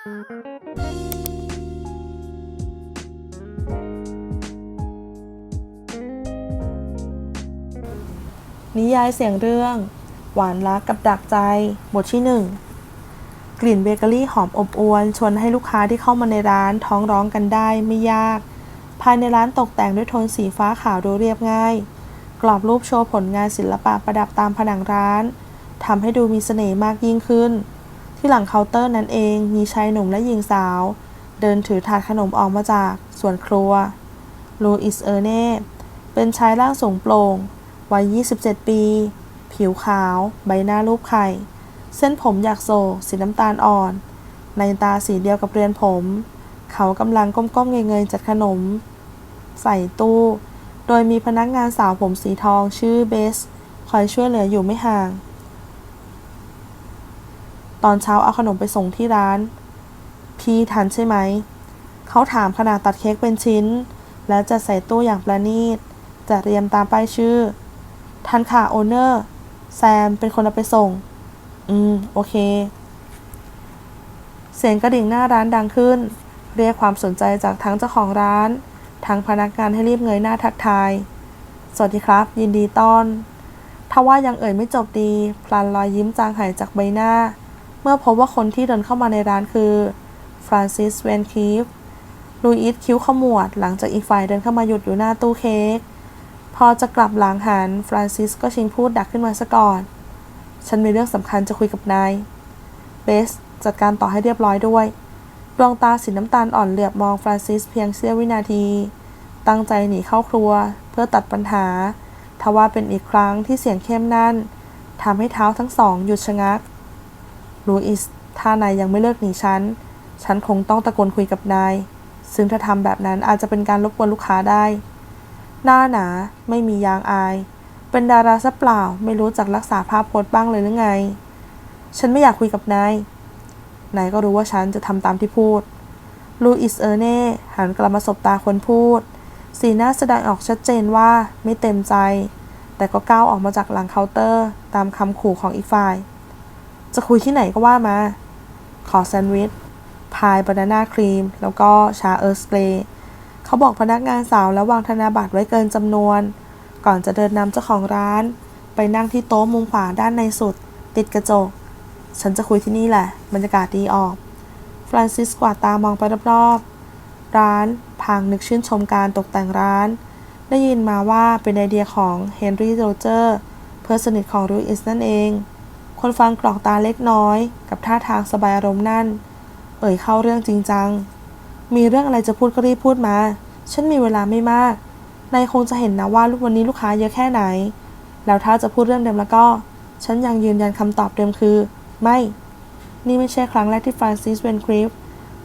นิยายเสียงเรื่อง หวานรักกับดักใจ บทที่หนึ่งกลิ่นเบเกอรี่หอมอบอวล ชวนให้ลูกค้าที่เข้ามาในร้านท้องร้องกันได้ไม่ยาก ภายในร้านตกแต่งด้วยโทนสีฟ้าขาวดูเรียบง่าย กรอบรูปโชว์ผลงานศิลปะประดับตามผนังร้านทำให้ดูมีเสน่ห์มากยิ่งขึ้น ที่หลังเคาน์เตอร์นั้นเองมีชายหนุ่มและหญิงสาว เดินถือถาดขนมออกมาจากส่วนครัวลูอิสเออร์เน่เป็นชายร่างสูงโปร่งวัย 27 ปี ผิวขาว ใบหน้ารูปไข่ เส้นผมหยักโศกสีน้ำตาลอ่อน ในตาสีเดียวกับเรือนผม เขากำลังก้มๆเงยๆจัดขนม ใส่ตู้ โดยมีพนักงานสาวผมสีทองชื่อเบส คอยช่วยเหลืออยู่ไม่ห่าง ตอนเช้าเอาขนมไปส่งที่ร้าน พี่ทันใช่ไหม เขาถามขณะตัดเค้กเป็นชิ้น และจะใส่ตู้อย่างประณีตจะเรียมตามป้ายชื่อ ทันค่ะโอเนอร์ แซมเป็นคนเอาไปส่ง อืม โอเค เสียงกระดิ่งหน้าร้านดังขึ้น เรียกความสนใจจากทั้งเจ้าของร้านทั้งพนักงานให้รีบเงยหน้าทักทาย สวัสดีครับ ยินดีต้อน ทว่ายังเอ่ยไม่จบดี พลันรอยยิ้มจางหายจากใบหน้า เมื่อพบว่าคนที่เดินเข้ามาในร้านคือฟรานซิสเวนคีฟลูอิสคิ้วขมวด หลังจากอีกฝ่ายเดินเข้ามาหยุดอยู่หน้าตู้เค้กพอจะกลับหลังหันฟรานซิสก็ชิงพูดดักขึ้นมาซะก่อน ฉันมีเรื่องสำคัญจะคุยกับนายเบสจัดการต่อให้เรียบร้อยด้วย ดวงตาสีน้ำตาลอ่อนเหลือบมองฟรานซิสเพียงเสี้ยววินาที ตั้งใจหนีเข้าครัว เพื่อตัดปัญหา ทว่าเป็นอีกครั้งที่เสียงเข้มนั่นทำให้เท้าทั้งสองหยุดชะงัก ลูอิส ถ้านายยังไม่เลิกหนีฉัน ฉันคงต้องตะโกนคุยกับนาย ซึ่งถ้าทำแบบนั้นอาจจะเป็นการรบกวนลูกค้าได้ หน้าหนา ไม่มียางอาย เป็นดาราซะเปล่า ไม่รู้จักรักษาภาพพจน์บ้างเลยหรือไง ฉันไม่อยากคุยกับนาย นายก็รู้ว่าฉันจะทำตามที่พูด ลูอิสเออร์เน่หันกลับมาสบตาคนพูด สีหน้าแสดงออกชัดเจนว่าไม่เต็มใจ แต่ก็ก้าวออกมาจากหลังเคาน์เตอร์ ตามคำขู่ของอีกฝ่าย จะคุยที่ไหนก็ว่ามา ขอแซนด์วิช พายบานาน่าครีม แล้วก็ชาเออร์สเกรย์เขาบอกพนักงานสาวแล้ววางธนบัตรไว้เกินจำนวน ก่อนจะเดินนำเจ้าของร้าน ไปนั่งที่โต๊ะมุมขวาด้านในสุด ติดกระจก ฉันจะคุยที่นี่แหละ บรรยากาศดีออก ฟรานซิสกวาดตามองไปรอบๆ ร้านพางนึกชื่นชมการตกแต่งร้าน ได้ยินมาว่าเป็นไอเดียของเฮนรี่โรเจอร์ เพื่อนสนิทของรูอิสนั่นเอง คนฟังกรอกตาเล็กน้อย กับท่าทางสบายอารมณ์นั่น เอ่ยเข้าเรื่องจริงจัง มีเรื่องอะไรจะพูดก็รีบพูดมา ฉันมีเวลาไม่มาก นายคงจะเห็นนะว่าวันนี้ลูกค้าเยอะแค่ไหน แล้วถ้าจะพูดเรื่องเดิมแล้วก็ ฉันยังยืนยันคำตอบเดิมคือ ไม่ นี่ไม่ใช่ครั้งแรกที่ฟรานซิสเวนคริฟ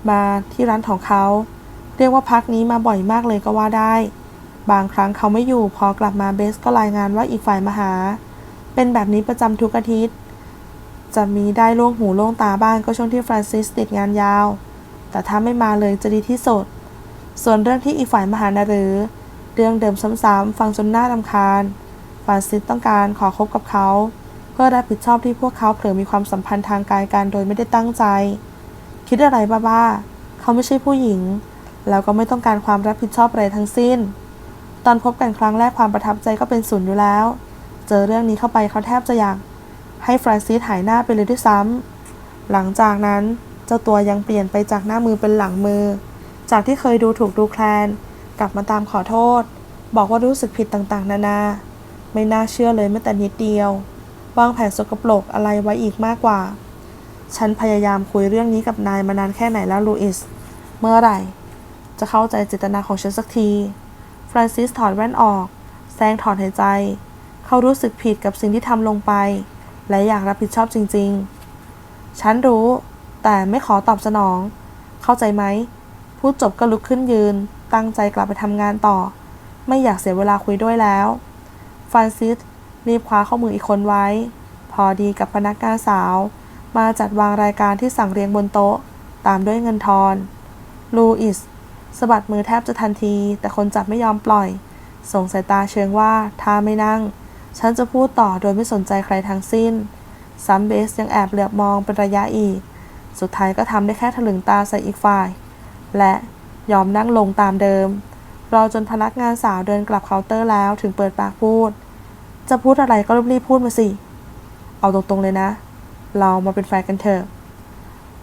มาที่ร้านของเขา เรียกว่าพักนี้มาบ่อยมากเลยก็ว่าได้ บางครั้งเขาไม่อยู่พอกลับมาเบสก็รายงานว่าอีกฝ่ายมาหา เป็นแบบนี้ประจำทุกอาทิตย์ จะมีได้ล่วงหูล่วงตาบ้างก็ช่วงที่ฟรานซิสติดงานยาว แต่ถ้าไม่มาเลยจะดีที่สุด ส่วนเรื่องที่อีกฝ่ายมาหานหรือ เรื่องเดิมซ้ำๆฟังจนน่ารำคาญ ฟรานซิสต้องการขอคบกับเขา เพื่อรับผิดชอบที่พวกเขาเผลอมีความสัมพันธ์ทางกายกันโดยไม่ได้ตั้งใจ คิดอะไรบ้าๆ เขาไม่ใช่ผู้หญิง แล้วก็ไม่ต้องการความรับผิดชอบอะไรทั้งสิ้น ตอนพบกันครั้งแรกความประทับใจก็เป็นศูนย์อยู่แล้ว เจอเรื่องนี้เข้าไปเขาแทบจะอยาก ให้ฟรานซิสหายหน้าไปเลยด้วยซ้ำ หลังจากนั้นเจ้าตัวยังเปลี่ยนไปจากหน้ามือเป็นหลังมือ จากที่เคยดูถูกดูแคลน กลับมาตามขอโทษ บอกว่ารู้สึกผิดต่างๆ นานา ไม่น่าเชื่อเลยแม้แต่นิดเดียววางแผนสกปรกอะไรไว้อีกมากกว่า ฉันพยายามคุยเรื่องนี้กับนายมานานแค่ไหนแล้วลูอิส เมื่อไหร่ จะเข้าใจเจตนาของฉันสักที ฟรานซิสถอดแว่นออก แซงถอนหายใจ เขารู้สึกผิดกับสิ่งที่ทำลงไป และอยากรับผิดชอบจริง ๆ ฉันรู้แต่ไม่ขอตอบสนอง เข้าใจไหม พูดจบก็ลุกขึ้นยืน ตั้งใจกลับไปทำงานต่อ ไม่อยากเสียเวลาคุยด้วยแล้ว ฟรานซิส รีบคว้าข้อมืออีกคนไว้ พอดีกับพนักงานสาว มาจัดวางรายการที่สั่งเรียงบนโต๊ะ ตามด้วยเงินทอน ลูอิสสะบัดมือแทบจะทันที แต่คนจับไม่ยอมปล่อย ส่งสายตาเชิงว่าถ้าไม่นั่ง ฉันจะพูดต่อโดยไม่สนใจใครทั้งสิ้น ซัมเบสยังแอบเหลือบมองเป็นระยะอีก สุดท้ายก็ทำได้แค่ถลึงตาใส่อีกฝ่าย และยอมนั่งลงตามเดิม รอจนพนักงานสาวเดินกลับเคาน์เตอร์แล้วถึงเปิดปากพูด จะพูดอะไรก็รีบพูดมาสิ เอาตรงๆเลยนะ เรามาเป็นแฟนกันเถอะ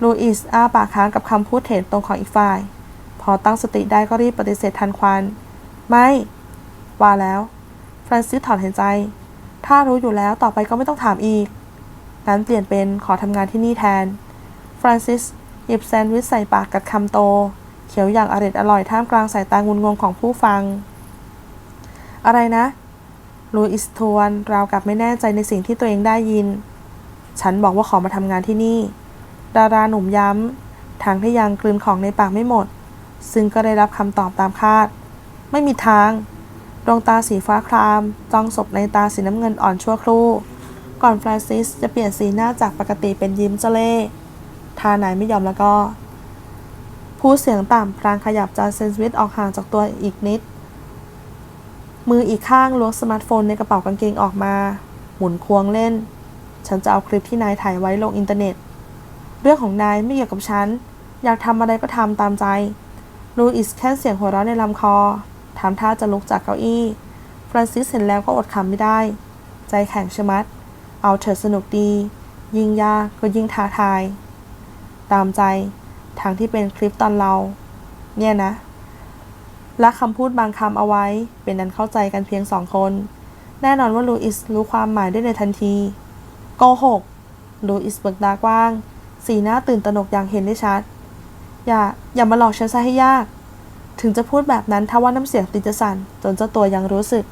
ลูอิสอ้าปากค้างกับคำพูดเถนตรงของอีกฝ่าย พอตั้งสติได้ก็รีบปฏิเสธทันควัน ไม่ ว่าแล้ว ฟรานซิสถอนหายใจ ถ้ารู้อยู่แล้วต่อไปก็ไม่ต้องถามอีกงั้นเปลี่ยนเป็นขอทำงานที่นี่แทน ฟรานซิสหยิบแซนด์วิชใส่ปากกัดคำโต เขียวอย่างอร็ดอร่อยท่ามกลางสายตางุนงงของผู้ฟัง อะไรนะลูอิสทวนราวกับไม่แน่ใจในสิ่งที่ตัวเองได้ยิน ฉันบอกว่าขอมาทำงานที่นี่ ดาราหนุ่มย้ำทางที่ยังกลืนของในปากไม่หมด ซึ่งก็ได้รับคำตอบตามคาด ไม่มีทาง ดวงตาสีฟ้าครามจ้องศพในตาสีน้ำเงินอ่อนชั่วครู่ ก่อนฟรานซิสจะเปลี่ยนสีหน้าจากปกติเป็นยิ้มเจเล่ห์ถ้าไหนไม่ยอมแล้วก็พูดเสียงต่ำพลางขยับจานเซนสวิตออกห่างจากตัวอีกนิด มืออีกข้างล้วงสมาร์ทโฟนในกระเป๋ากางเกงออกมา หมุนควงเล่น ฉันจะเอาคลิปที่นายถ่ายไว้ลงอินเทอร์เน็ต เรื่องของนายไม่เกี่ยวกับฉัน อยากทำอะไรก็ทำตามใจลูอิสแค่เสียงหัวเราะในลำคอ ทำท่าจะลุกจากเก้าอี้ฟรานซิสเห็นแล้วก็อดขำไม่ได้ ใจแข็งชะมัด เอาเถิดสนุกดี ยิ่งยากก็ยิ่งท้าทาย ตามใจทางที่เป็นคลิปตอนเรา เนี่ยนะและคำพูดบางคำเอาไว้ เป็นนั้นเข้าใจกันเพียงสองคน แน่นอนว่าลูอิสรู้ความหมายได้ในทันทีโกหกลูอิสเบิกตากว้าง สีหน้าตื่นตระหนกอย่างเห็นได้ชัด อย่า อย่ามาหลอกฉันซะให้ยาก ถึงจะพูดแบบนั้นถ้าว่าน้ำเสียงติดจะสั่นจนเจ้าตัวยังรู้สึก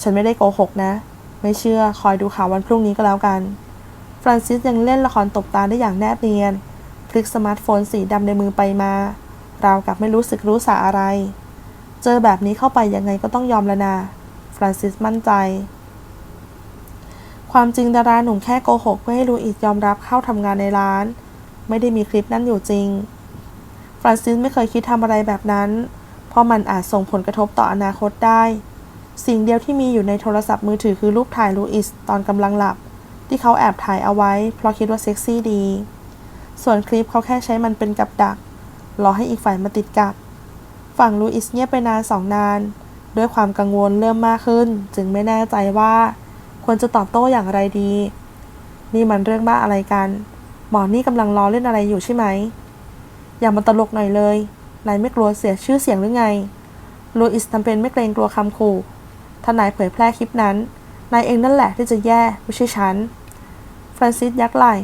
ฉันไม่ได้โกหกนะ ไม่เชื่อคอยดูข่าววันพรุ่งนี้ก็แล้วกัน ฟรานซิสยังเล่นละครตบตาได้อย่างแนบเนียน คลิกสมาร์ทโฟนสีดำในมือไปมาราวกับไม่รู้สึกรู้สาอะไร เจอแบบนี้เข้าไปยังไงก็ต้องยอมแล้วนาฟรานซิสมั่นใจ ความจริงดาราหนุ่มแค่โกหกเพื่อให้ลูอิสยอมรับเข้าทำงานในร้าน ไม่ได้มีคลิปนั่นอยู่จริง ฟรานซิสไม่เคยคิดทำอะไรแบบนั้น เพราะมันอาจส่งผลกระทบต่ออนาคตได้ สิ่งเดียวที่มีอยู่ในโทรศัพท์มือถือคือรูปถ่ายลูอิสตอนกำลังหลับ ที่เขาแอบถ่ายเอาไว้ เพราะคิดว่าเซ็กซี่ดี ส่วนคลิปเขาแค่ใช้มันเป็นกับดัก รอให้อีกฝ่ายมาติดกับ ฝั่งลูอิสเงียบไปนานสองนาน ด้วยความกังวลเริ่มมากขึ้น จึงไม่แน่ใจว่า ควรจะตอบโต้อย่างไรดี นี่มันเรื่องบ้าอะไรกัน หมอนี่กำลังล้อเล่นอะไรอยู่ใช่ไหม อย่ามาตลกหน่อยเลยนายไม่กลัวเสียชื่อเสียงหรือไงลูอิสทำเป็นไม่เกรงกลัวคำขู่ถ้านายเผยแพร่คลิปนั้น นายเองนั่นแหละที่จะแย่ไม่ใช่ฉัน ฟรานซิสยักไหล่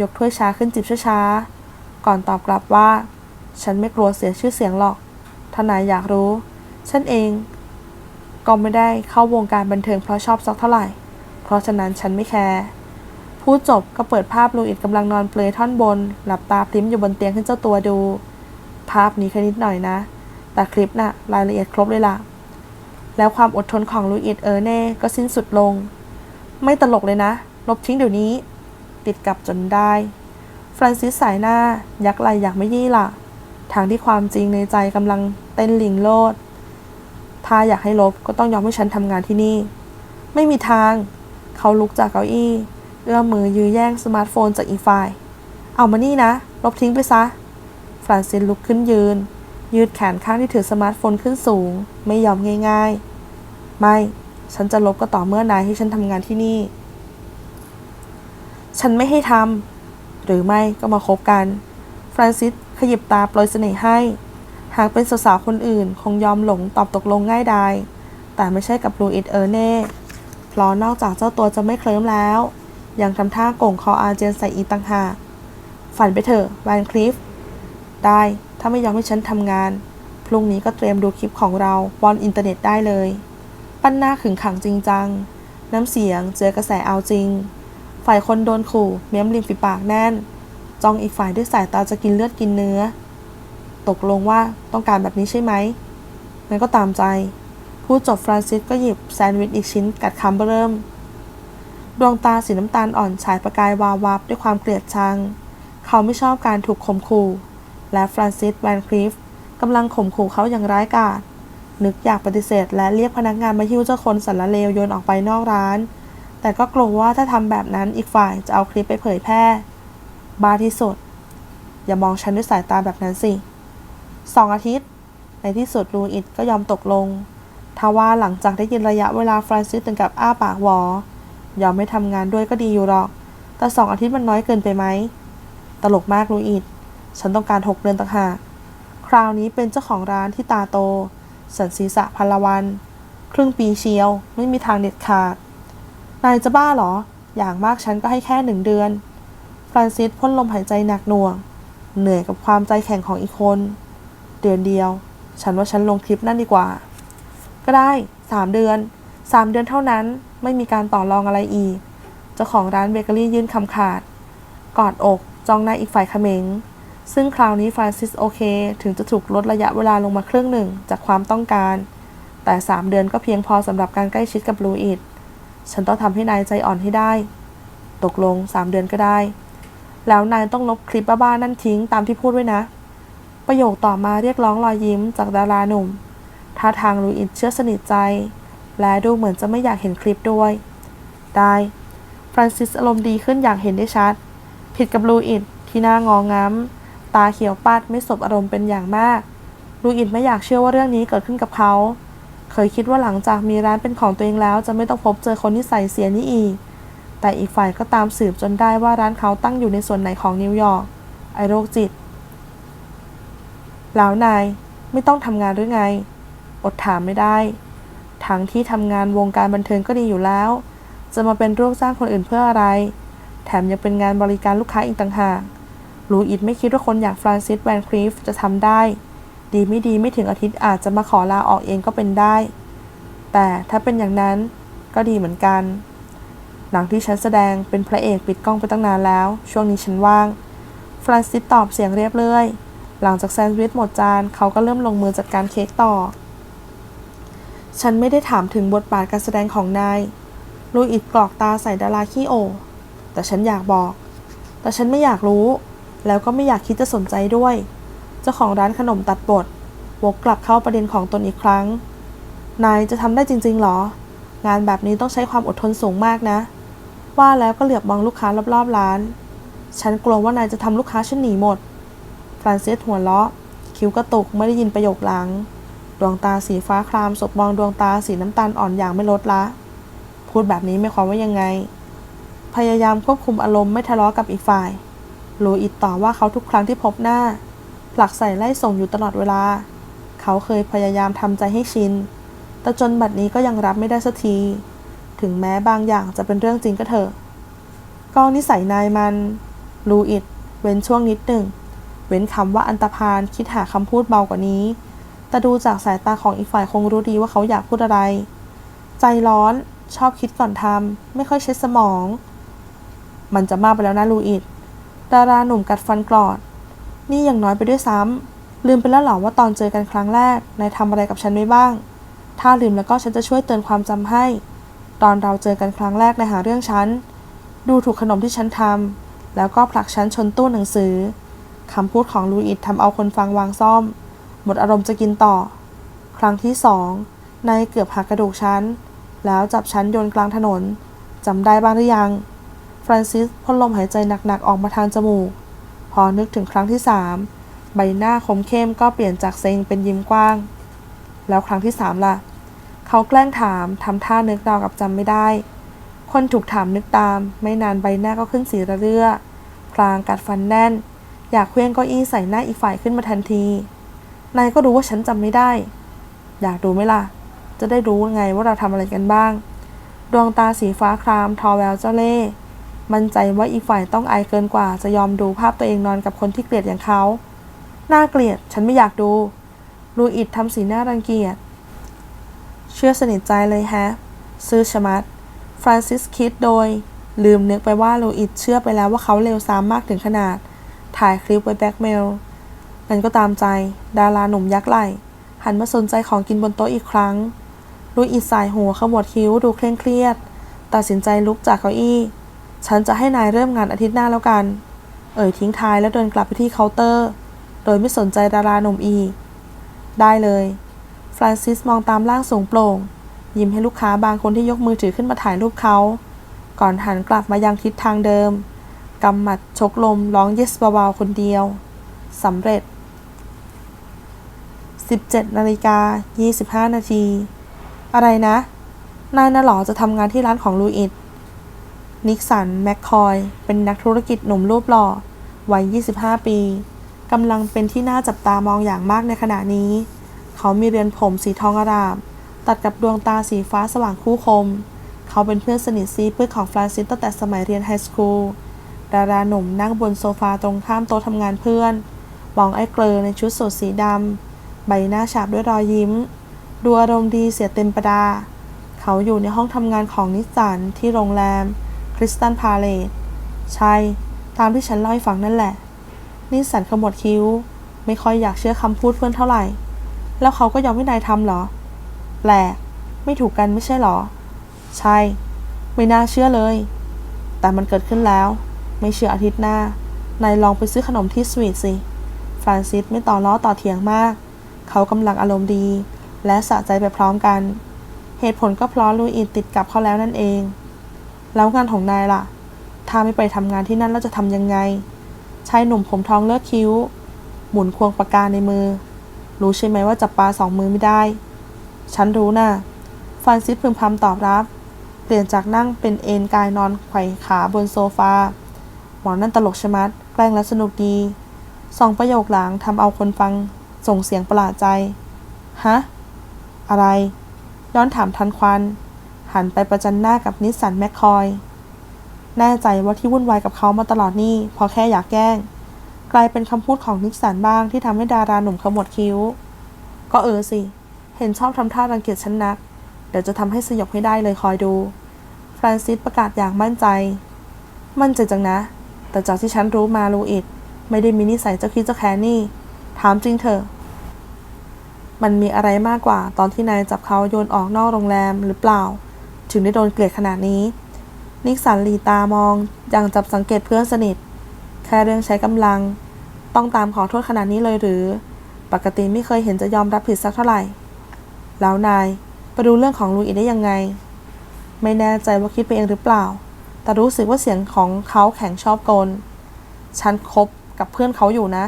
ยกถ้วยชาขึ้นจิบช้าๆ ก่อนตอบกลับว่า ฉันไม่กลัวเสียชื่อเสียงหรอก ถ้านายอยากรู้ ฉันเอง ก็ไม่ได้เข้าวงการบันเทิงเพราะชอบสักเท่าไหร่ เพราะฉะนั้นฉันไม่แคร์ พูดจบก็เปิดภาพลูอิดกำลังนอนเปลยท่อนบน หลับตาพลิ้มอยู่บนเตียงขึ้นเจ้าตัวดู ภาพนี้แค่นิดหน่อยนะ แต่คลิปน่ะรายละเอียดครบเลยล่ะ แล้วความอดทนของลูอิดเออร์เน่ก็สิ้นสุดลง ไม่ตลกเลยนะ ลบทิ้งเดี๋ยวนี้ ติดกับจนได้ ฟรานซิสสายหน้า ยักไหลอยากไม่ยี่ล่ะ ทางที่ความจริงในใจกำลังเต้นหลิงโลด ถ้าอยากให้ลบก็ต้องยอมให้ฉันทำงานที่นี่ ไม่มีทาง เขาลุกจากเก้าอี้ เอื้อมมือยื้อแย่งสมาร์ทโฟนจากอีกฝ่าย เอามานี่นะ ลบทิ้งไปซะ ฟรานซิสลุกขึ้นยืน ยืดแขนข้างที่ถือสมาร์ทโฟนขึ้นสูง ไม่ยอมง่ายๆ ไม่ ฉันจะลบก็ต่อเมื่อนายให้ฉันทำงานที่นี่ ฉันไม่ให้ทำ หรือไม่ก็มาคบกัน ฟรานซิสขยิบตาโปรยเสน่ห์ให้ หากเป็นสาวๆคนอื่น คงยอมหลงตอบตกลงง่ายดาย แต่ไม่ใช่กับลูอิดเออร์เน่ เพราะนอกจากเจ้าตัวจะไม่เคลิ้มแล้ว ยังทำท่าโก่งคออาเจนใส่อีต่างหาฝันไปเถอะแวนคลิฟ ได้ ถ้าไม่ยอมให้ฉันทำงาน พรุ่งนี้ก็เตรียมดูคลิปของเราบนอินเทอร์เน็ตได้เลย ปั้นหน้าขึงขังจริงจัง น้ำเสียงเจอกระแสเอาจริง ฝ่ายคนโดนขู่เม้มริมฝีปากแน่น จ้องอีกฝ่ายด้วยสายตาจะกินเลือดกินเนื้อ ตกลงว่าต้องการแบบนี้ใช่ไหมงั้นก็ตามใจพูดจบฟรานซิสก็หยิบแซนด์วิชอีกชิ้นกัดคำเริ่ม ดวงตาสีน้ำตาลอ่อนฉายประกายวาววับด้วยความเกลียดชัง เขาไม่ชอบการถูกข่มขู่ และฟรานซิสแวนคลิฟกำลังข่มขู่เขาอย่างร้ายกาจนึกอยากปฏิเสธ และเรียกพนักงานมาหิ้วเจ้าคนสารเลวโยนออกไปนอกร้าน แต่ก็กลัวว่าถ้าทำแบบนั้นอีกฝ่ายจะเอาคลิปไปเผยแพร่ บ้าที่สุด อย่ามองฉันด้วยสายตาแบบนั้นสิสองอาทิตย์ ในที่สุดลูอิดก็ยอมตกลงทว่าหลังจากได้ยินระยะเวลาฟรานซิสถึงกับอ้าปากหวอ ยอมไม่ทำงานด้วยก็ดีอยู่หรอก แต่สองอาทิตย์มันน้อยเกินไปไหม ตลกมากลูอิดฉันต้องการหกเดือนต่างหาก คราวนี้เป็นเจ้าของร้านที่ตาโต สันศีษะพันละวัน ครึ่งปีเชียว ไม่มีทางเด็ดขาด นายจะบ้าเหรอ อย่างมากฉันก็ให้แค่หนึ่งเดือน ฟรานซิสพ่นลมหายใจหนักหน่วง เหนื่อยกับความใจแข็งของอีกคน เดือนเดียว ฉันว่าฉันลงคลิปนั่นดีกว่า ก็ได้สามเดือน สามเดือนเท่านั้นไม่มีการต่อรองอะไรอีก เจ้าของร้านเบเกอรี่ยื่นคำขาด กอดอกจ้องหน้าอีกฝ่ายเขมง ซึ่งคราวนี้ฟรานซิสโอเค ถึงจะถูกลดระยะเวลาลงมาครึ่งหนึ่งจากความต้องการ แต่ 3 เดือนก็เพียงพอสำหรับการใกล้ชิดกับบลูอิดฉันต้องทำให้นายใจอ่อนให้ได้ ตกลง 3 เดือนก็ได้ แล้วนายต้องลบคลิปบ้าๆนั่นทิ้งตามที่พูดไว้นะ ประโยคต่อมาเรียกร้องรอยยิ้มจากดาราหนุ่มท่าทางลูอิดเชื่อสนิทใจ และดูเหมือนจะไม่อยากเห็นคลิปด้วย ได้ ฟรานซิสอารมณ์ดีขึ้นอย่างเห็นได้ชัด ผิดกับลูอิดที่หน้างองง้ำ ตาเขียวปัดไม่สบอารมณ์เป็นอย่างมาก ลูอิดไม่อยากเชื่อว่าเรื่องนี้เกิดขึ้นกับเขา เคยคิดว่าหลังจากมีร้านเป็นของตัวเองแล้ว จะไม่ต้องพบเจอคนที่ใส่เสียนี้อีก แต่อีกฝ่ายก็ตามสืบจนได้ว่าร้านเขาตั้งอยู่ในส่วนไหนของนิวยอร์ก ไอโรคจิต แล้วนายไม่ต้องทำงานหรือไง อดถามไม่ได้ ทั้งที่ทำงานวงการบันเทิงก็ดีอยู่แล้ว จะมาเป็นลูกจ้างคนอื่นเพื่ออะไร แถมยังเป็นงานบริการลูกค้าอีกต่างหากลูอิดไม่คิดว่าคนอย่างฟรานซิสแวนคลีฟจะทำได้ ดีไม่ดีไม่ถึงอาทิตย์อาจจะมาขอลาออกเองก็เป็นได้ แต่ถ้าเป็นอย่างนั้นก็ดีเหมือนกัน หนังที่ฉันแสดงเป็นพระเอกปิดกล้องไปตั้งนานแล้ว ช่วงนี้ฉันว่าง ฟรานซิสตอบเสียงเรียบเรื่อย หลังจากแซนด์วิชหมดจานเขาก็เริ่มลงมือจัดการเค้กต่อ ฉันไม่ได้ถามถึงบทบาทการแสดงของนายลูอิดกรอกตาใส่ดาราขี้โอ แต่ฉันอยากบอก แต่ฉันไม่อยากรู้ แล้วก็ไม่อยากคิดจะสนใจด้วย เจ้าของร้านขนมตัดบทวกกลับเข้าประเด็นของตนอีกครั้ง นายจะทำได้จริง ๆหรอ งานแบบนี้ต้องใช้ความอดทนสูงมากนะ ว่าแล้วก็เหลือบมองลูกค้ารอบๆร้าน ฉันกลัวว่านายจะทำลูกค้าฉันหนีหมด ฟรานซิสหัวเราะ คิ้วกระตุกเมื่อได้ยินประโยคหลัง ดวงตาสีฟ้าครามสบมองดวงตาสีน้ำตาลอ่อนอย่างไม่ลดละ พูดแบบนี้ไม่ความว่ายังไง พยายามควบคุมอารมณ์ไม่ทะเลาะกับอีกฝ่ายลูอิดต่อว่าเขาทุกครั้งที่พบหน้า ผลักใส่ไล่ส่งอยู่ตลอดเวลา เขาเคยพยายามทำใจให้ชิน แต่จนบัดนี้ก็ยังรับไม่ได้สักที ถึงแม้บางอย่างจะเป็นเรื่องจริงก็เถอะ ก็นิสัยนายมัน ลูอิด เว้นช่วงนิดหนึ่ง เว้นคำว่าอันตรพานคิดหาคำพูดเบากว่านี้ แต่ดูจากสายตาของอีกฝ่ายคงรู้ดีว่าเขาอยากพูดอะไร ใจร้อน ชอบคิดก่อนทำ ไม่ค่อยใช้สมอง มันจะมากไปแล้วนะลูอิดดาราหนุ่มกัดฟันกรอด นี่ยังน้อยไปด้วยซ้ำ ลืมไปแล้วหรอว่าตอนเจอกันครั้งแรก นายทำอะไรกับฉันไว้บ้าง ถ้าลืมแล้วก็ฉันจะช่วยเตือนความจำให้ ตอนเราเจอกันครั้งแรกนายหาเรื่องฉัน ดูถูกขนมที่ฉันทำ แล้วก็ผลักฉันชนตู้หนังสือคำพูดของลูอิดทำเอาคนฟังวางซ่อม หมดอารมณ์จะกินต่อ ครั้งที่สองนายเกือบหักกระดูกฉัน แล้วจับฉันโยนกลางถนนจำได้บ้างหรือยัง ฟรานซิสพ่นลมหายใจหนักๆออกมาทางจมูก พอนึกถึงครั้งที่สามใบหน้าคมเข้มก็เปลี่ยนจากเซ็งเป็นยิ้มกว้าง แล้วครั้งที่สามล่ะ เขาแกล้งถามทำท่านึกราวกับจำไม่ได้ คนถูกถามนึกตาม ไม่นานใบหน้าก็ขึ้นสีระเรื่อพลางกัดฟันแน่น อยากเคลื่อนก้อี้ใส่หน้าอีกฝ่ายขึ้นมาทันที นายก็รู้ว่าฉันจำไม่ได้ อยากดูไหมล่ะ จะได้รู้ไงว่าเราทำอะไรกันบ้าง ดวงตาสีฟ้าครามทอแววเจ้าเล่ห์มั่นใจว่าอีกฝ่ายต้องอายเกินกว่า จะยอมดูภาพตัวเองนอนกับคนที่เกลียดอย่างเขา น่าเกลียด ฉันไม่อยากดู ลูอิดทำสีหน้ารังเกียจ เชื่อสนิทใจเลยแฮะ ซื้อชมัด ฟรานซิสคิดโดย ลืมนึกไปว่าลูอิดเชื่อไปแล้วว่าเขาเลวทรามมากถึงขนาด ถ่ายคลิปไว้แบ็กเมล นั้นก็ตามใจ ดาราหนุ่มยักษ์ไหลหันมาสนใจของกินบนโต๊ะอีกครั้งลูอิดสายหัวขมวดคิ้วดูเคร่งเครียด ตัดสินใจลุกจากเก้าอี้ ฉันจะให้นายเริ่มงานอาทิตย์หน้าแล้วกัน เอ่ยทิ้งท้ายแล้วเดินกลับไปที่เคาน์เตอร์ โดยไม่สนใจดาราหนุ่มอีก ได้เลย ฟรานซิสมองตามร่างสูงโปร่ง ยิ้มให้ลูกค้าบางคนที่ยกมือถือขึ้นมาถ่ายรูปเขา ก่อนหันกลับมายังทิศทางเดิม กำหมัดชกลมร้องเยสเบาๆคนเดียวสำเร็จ 17นาฬิกา25 นาที อะไรนะ นายน่ะหรอจะทำงานที่ร้านของลูอิสนิกสัน แมคคอย เป็นนักธุรกิจหนุ่มรูปหล่อ วัย 25 ปีกำลังเป็นที่น่าจับตามองอย่างมากในขณะนี้ เขามีเรือนผมสีทองอาราม ตัดกับดวงตาสีฟ้าสว่างคู่คม เขาเป็นเพื่อนสนิทซีเพื่อนของฟรานซิสตั้งแต่สมัยเรียนไฮสคูล ดาราหนุ่มนั่งบนโซฟาตรงข้ามโต๊ะทำงานเพื่อน มองไอ้เกลอในชุดสูทสีดำ ใบหน้าฉาบด้วยรอยยิ้ม ดูอารมณ์ดีเสียเต็มประดา เขาอยู่ในห้องทำงานของนิสสันที่โรงแรมคริสตันพาเลตใช่ ตามที่ฉันเล่าให้ฟังนั่นแหละ นิสสันขมวดคิ้ว ไม่ค่อยอยากเชื่อคำพูดเพื่อนเท่าไหร่ แล้วเขาก็ยอมให้นายทำเหรอ แปลก ไม่ถูกกันไม่ใช่เหรอ ใช่ ไม่น่าเชื่อเลย แต่มันเกิดขึ้นแล้ว ไม่เชื่ออาทิตย์หน้า นายลองไปซื้อขนมที่สวีทสิ ฟรานซิสไม่ต่อล้อต่อเถียงมาก เขากำลังอารมณ์ดี และสะใจไปพร้อมกัน เหตุผลก็เพราะลูอินติดกับเขาแล้วนั่นเอง แล้วงานของนายล่ะ ถ้าไม่ไปทำงานที่นั่นแล้วจะทำยังไง ชายหนุ่มผมทองเลิกคิ้ว หมุนควงปากกาในมือ รู้ใช่ไหมว่าจับปลาสองมือไม่ได้ ฉันรู้นะ่ะฟานซิสพึมพำตอบรับ เปลี่ยนจากนั่งเป็นเอนกายนอนไขว่ขาบนโซฟา หมอนั่นตลกชะมัด แกล้งและสนุกดี สองประโยคหลังทำเอาคนฟัง ส่งเสียงประหลาดใจ ฮะ อะไร ย้อนถามทันควัน หันไปประจันหน้ากับนิสสันแมคคอย แน่ใจว่าที่วุ่นวายกับเขามาตลอดนี่พอแค่อยากแกล้ง กลายเป็นคำพูดของนิสสันบ้างที่ทำให้ดาราหนุ่มขมวดคิ้ว ก็เออสิ เห็นชอบทำท่ารังเกียจฉันนัก เดี๋ยวจะทำให้สยบให้ได้เลยคอยดู ฟรานซิสประกาศอย่างมั่นใจ มั่นใจจังนะ แต่จากที่ฉันรู้มาลูอิดไม่ได้มีนิสัยเจ้าคิดเจ้าแค้นนี่ ถามจริงเถอะ มันมีอะไรมากกว่าตอนที่นายจับเขาโยนออกนอกโรงแรมหรือเปล่า ถึงได้โดนเกลียดขนาดนี้ นิกสันหลีตามองอย่างจับสังเกตเพื่อนสนิท แค่เรื่องใช้กำลัง ต้องตามขอโทษขนาดนี้เลยหรือ ปกติไม่เคยเห็นจะยอมรับผิดสักเท่าไหร่ แล้วนายไปดูเรื่องของลูอิได้ยังไง ไม่แน่ใจว่าคิดไปเองหรือเปล่า แต่รู้สึกว่าเสียงของเขาแข็งชอบกล ฉันคบกับเพื่อนเขาอยู่นะ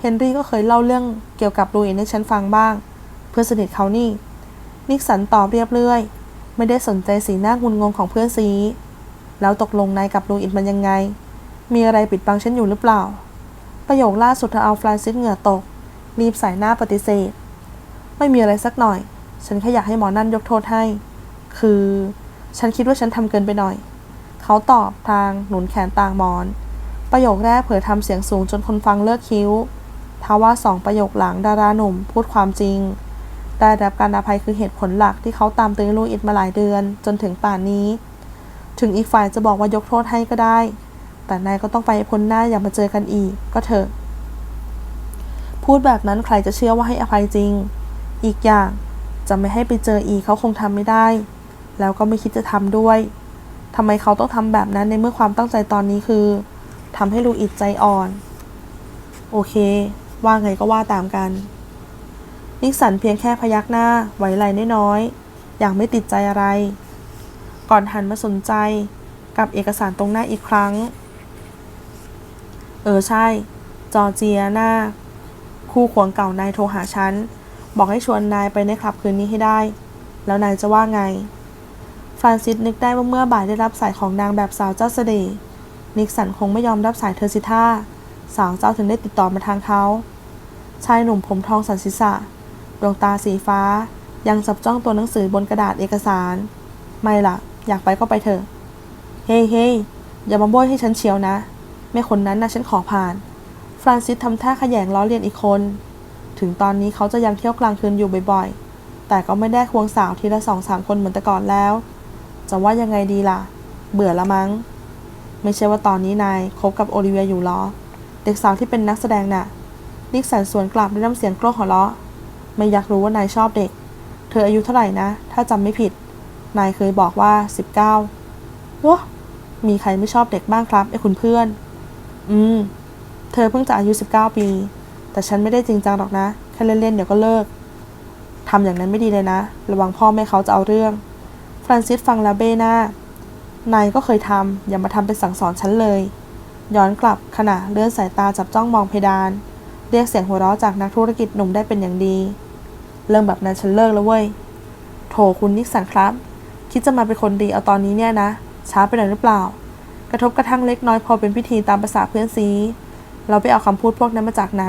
เฮนรี่ก็เคยเล่าเรื่องเกี่ยวกับลูอินให้ฉันฟังบ้าง เพื่อนสนิทเขานี่ นิกสันตอบเรียบเรื่อย ไม่ได้สนใจสีหน้างุนงงของเพื่อนซีแล้วตกลงนายกับลูอินมันยังไง มีอะไรปิดบังฉันอยู่หรือเปล่า ประโยคล่าสุดเธอเอาฟรานซิสเหงื่อตก รีบใส่หน้าปฏิเสธ ไม่มีอะไรสักหน่อย ฉันแค่อยากให้หมอนั่นยกโทษให้ คือ ฉันคิดว่าฉันทำเกินไปหน่อย เขาตอบทางหนุนแขนต่างหมอน ประโยคแรกเผยทำเสียงสูงจนคนฟังเลิกคิ้ว ทว่าสองประโยคหลังดาราหนุ่มพูดความจริง ได้รับการอภัยคือเหตุผลหลักที่เขาตามตื้อลูอิดมาหลายเดือน จนถึงป่านนี้ ถึงอีกฝ่ายจะบอกว่ายกโทษให้ก็ได้ แต่นายก็ต้องไปพ้นหน้าอย่ามาเจอกันอีก ก็เถอะ พูดแบบนั้นใครจะเชื่อว่าให้อภัยจริง อีกอย่างจะไม่ให้ไปเจออีกเขาคงทำไม่ได้ แล้วก็ไม่คิดจะทำด้วยทำไมเขาต้องทำแบบนั้นในเมื่อความตั้งใจตอนนี้คือทำให้ลูอิดใจอ่อน โอเค ว่าไงก็ว่าตามกัน นิกสันเพียงแค่พยักหน้าไหวไหลน้อยๆอย่างไม่ติดใจอะไร ก่อนหันมาสนใจกับเอกสารตรงหน้าอีกครั้ง เออใช่ จอเจียนาคู่ขวงเก่านายโทรหาฉัน บอกให้ชวนนายไปในคลับคืนนี้ให้ได้ แล้วนายจะว่าไง ฟรานซิสนึกได้ว่าเมื่อบ่ายได้รับสายของนางแบบสาวเจ้าเสน่นิกสันคงไม่ยอมรับสายเธอสิท่า สาวเจ้าถึงได้ติดต่อมาทางเขา ชายหนุ่มผมทองสันศีษะ ดวงตาสีฟ้า ยังจับจ้องตัวหนังสือบนกระดาษเอกสาร ไม่ล่ะ อยากไปก็ไปเถอะ เฮ้เฮ้อย่ามาโบยให้ฉันเชียวนะแม่คนนั้นนะฉันขอผ่าน ฟรานซิสทำท่าขยงล้อเลียนอีกคน ถึงตอนนี้เขาจะยังเที่ยวกลางคืนอยู่บ่อยๆ แต่ก็ไม่ได้ควงสาวทีละสองสามคนเหมือนแต่ก่อนแล้ว จะว่ายังไงดีล่ะ เบื่อละมั้ง ไม่ใช่ว่าตอนนี้นายคบกับโอลิเวียอยู่หรอ เด็กสาวที่เป็นนักแสดงน่ะ นิกสันสวนกลับด้วยน้ำเสียงกล้องหัวเราะ ไม่อยากรู้ว่านายชอบเด็ก เธออายุเท่าไหร่นะ ถ้าจำไม่ผิด นายเคยบอกว่าสิบเก้าวะมีใครไม่ชอบเด็กบ้างครับไอ้คุณเพื่อน อืม เธอเพิ่งจะอายุ 19 ปี แต่ฉันไม่ได้จริงจังหรอกนะ แค่เล่นๆเดี๋ยวก็เลิกทำอย่างนั้นไม่ดีเลยนะ ระวังพ่อแม่เขาจะเอาเรื่อง ฟรานซิสฟังแล้วเบ้หน้านายก็เคยทำอย่ามาทำเป็นสั่งสอนฉันเลย ย้อนกลับขณะเลื่อนสายตาจับจ้องมองเพดาน เรียกเสียงหัวเราะจากนักธุรกิจหนุ่มได้เป็นอย่างดี เรื่องแบบนั้นฉันเลิกแล้วเว้ย โถคุณนิกสันครับ คิดจะมาเป็นคนดีเอาตอนนี้เนี่ยนะ ช้าไปหน่อยหรือเปล่า กระทบกระทั่งเล็กน้อยพอเป็นพิธีตามภาษาเพื่อนซีเราไปเอาคำพูดพวกนั้นมาจากไหน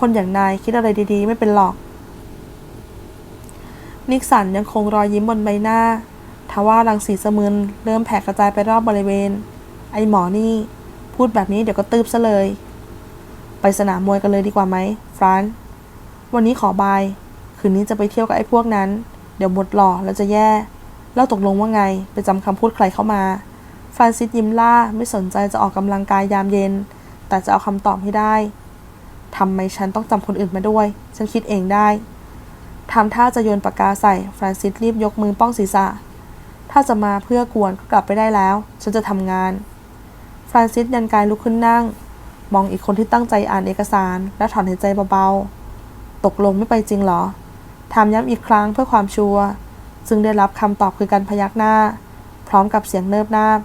คนอย่างนายคิดอะไรดีๆ ไม่เป็นหรอก นิกสันยังคงรอยยิ้มบนใบหน้าทว่ารังสีเสมือนเริ่มแผ่กระจายไปรอบบริเวณ ไอหมอนี่ พูดแบบนี้เดี๋ยวก็ตืบซะเลย ไปสนามมวยกันเลยดีกว่าไหมฟรานวันนี้ขอบาย คืนนี้จะไปเที่ยวกับไอ้พวกนั้น เดี๋ยวหมดหล่อแล้วจะแย่ แล้วตกลงว่าไง ไปจำคำพูดใครเข้ามา ฟรานซิสยิ้มล่าไม่สนใจจะออกกำลังกายยามเย็น แต่จะเอาคำตอบให้ได้ทำไมฉันต้องจำคนอื่นมาด้วย ฉันคิดเองได้ทำท่าจะโยนปากกาใส่ ฟรานซิสรีบยกมือป้องศีรษะ ถ้าจะมาเพื่อกวนก็กลับไปได้แล้ว ฉันจะทำงาน ฟรานซิสยันกายลุกขึ้นนั่ง มองอีกคนที่ตั้งใจอ่านเอกสาร และถอนหายใจเบาๆ ตกลงไม่ไปจริงเหรอ ถามย้ำอีกครั้งเพื่อความชัวร์ซึ่งได้รับคำตอบคือการพยักหน้า พร้อมกับเสียงเนิบนาบ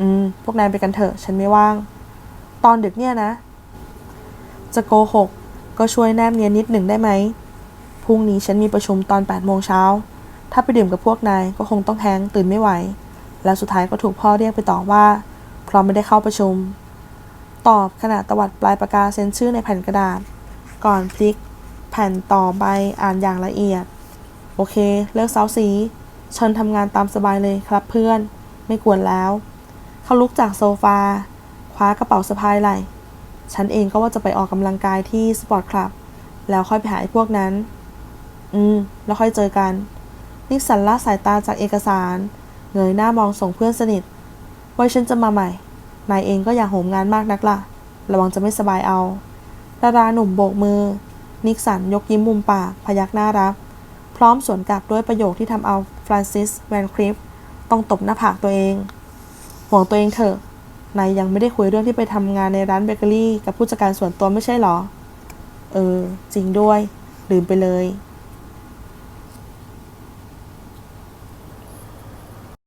อืม พวกนายไปกันเถอะ ฉันไม่ว่าง ตอนดึกเนี่ยนะ จะโกหก ก็ช่วยแนบเนียนนิดหนึ่งได้ไหม พรุ่งนี้ฉันมีประชุมตอน8โมงเช้า ถ้าไปดื่มกับพวกนายก็คงต้องแฮงตื่นไม่ไหว แล้วสุดท้ายก็ถูกพ่อเรียกไปต่อว่า เพราะไม่ได้เข้าประชุม ตอบขณะตวัดปลายปากกาเซ็นชื่อในแผ่นกระดาษ ก่อนพลิก แผ่นต่อใบอ่านอย่างละเอียด โอเค เลิกเซาซีเชิญทำงานตามสบายเลยครับเพื่อน ไม่กวนแล้ว เขาลุกจากโซฟา คว้ากระเป๋าสะพายไหล่ฉันเองก็ว่าจะไปออกกำลังกายที่สปอร์ตคลับ แล้วค่อยไปหาไอ้พวกนั้น อืม แล้วค่อยเจอกัน นิกสันละสายตาจากเอกสาร เงยหน้ามองส่งเพื่อนสนิทไว้ฉันจะมาใหม่ นายเองก็อย่าโหมงานมากนักล่ะ ระวังจะไม่สบายเอา ดาราหนุ่มโบกมือ นิกสันยกยิ้มมุมปาก พยักหน้ารับ พร้อมสวนกลับด้วยประโยคที่ทำเอาฟรานซิสแวนคริฟต้องตบหน้าผากตัวเอง ห่วงตัวเองเถอะ นายยังไม่ได้คุยเรื่องที่ไปทำงานในร้านเบเกอรี่ กับผู้จัดการส่วนตัวไม่ใช่หรอ เออ จริงด้วย ลืมไปเลย